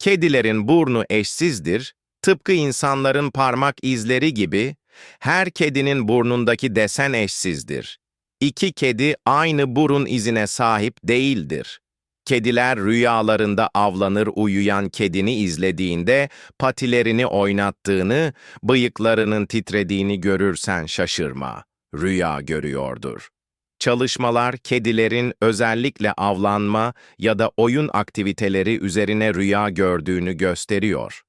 Kedilerin burnu eşsizdir, tıpkı insanların parmak izleri gibi, her kedinin burnundaki desen eşsizdir. İki kedi aynı burun izine sahip değildir. Kediler rüyalarında avlanır uyuyan kedini izlediğinde patilerini oynattığını, bıyıklarının titrediğini görürsen şaşırma. Rüya görüyordur. Çalışmalar kedilerin özellikle avlanma ya da oyun aktiviteleri üzerine rüya gördüğünü gösteriyor.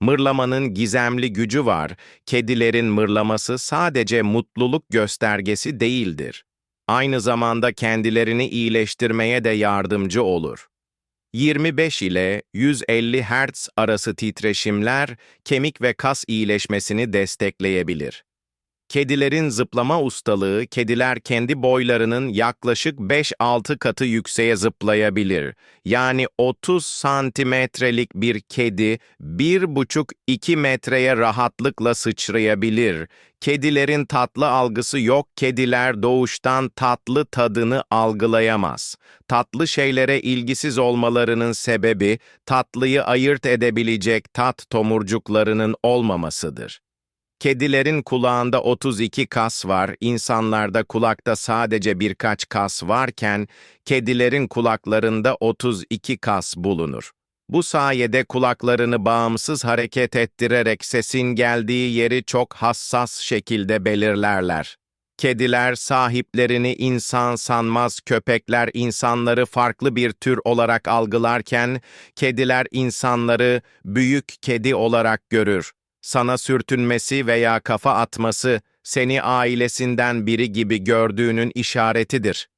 Mırlamanın gizemli gücü var. Kedilerin mırlaması sadece mutluluk göstergesi değildir. Aynı zamanda kendilerini iyileştirmeye de yardımcı olur. 25 ile 150 Hz arası titreşimler kemik ve kas iyileşmesini destekleyebilir. Kedilerin zıplama ustalığı, kediler kendi boylarının yaklaşık 5-6 katı yükseğe zıplayabilir. Yani 30 santimetrelik bir kedi 1,5-2 metreye rahatlıkla sıçrayabilir. Kedilerin tatlı algısı yok, kediler doğuştan tatlı tadını algılayamaz. Tatlı şeylere ilgisiz olmalarının sebebi, tatlıyı ayırt edebilecek tat tomurcuklarının olmamasıdır. Kedilerin kulağında 32 kas var, insanlarda kulakta sadece birkaç kas varken, kedilerin kulaklarında 32 kas bulunur. Bu sayede kulaklarını bağımsız hareket ettirerek sesin geldiği yeri çok hassas şekilde belirlerler. Kediler sahiplerini insan sanmaz, köpekler insanları farklı bir tür olarak algılarken, kediler insanları büyük kedi olarak görür. Sana sürtünmesi veya kafa atması, seni ailesinden biri gibi gördüğünün işaretidir.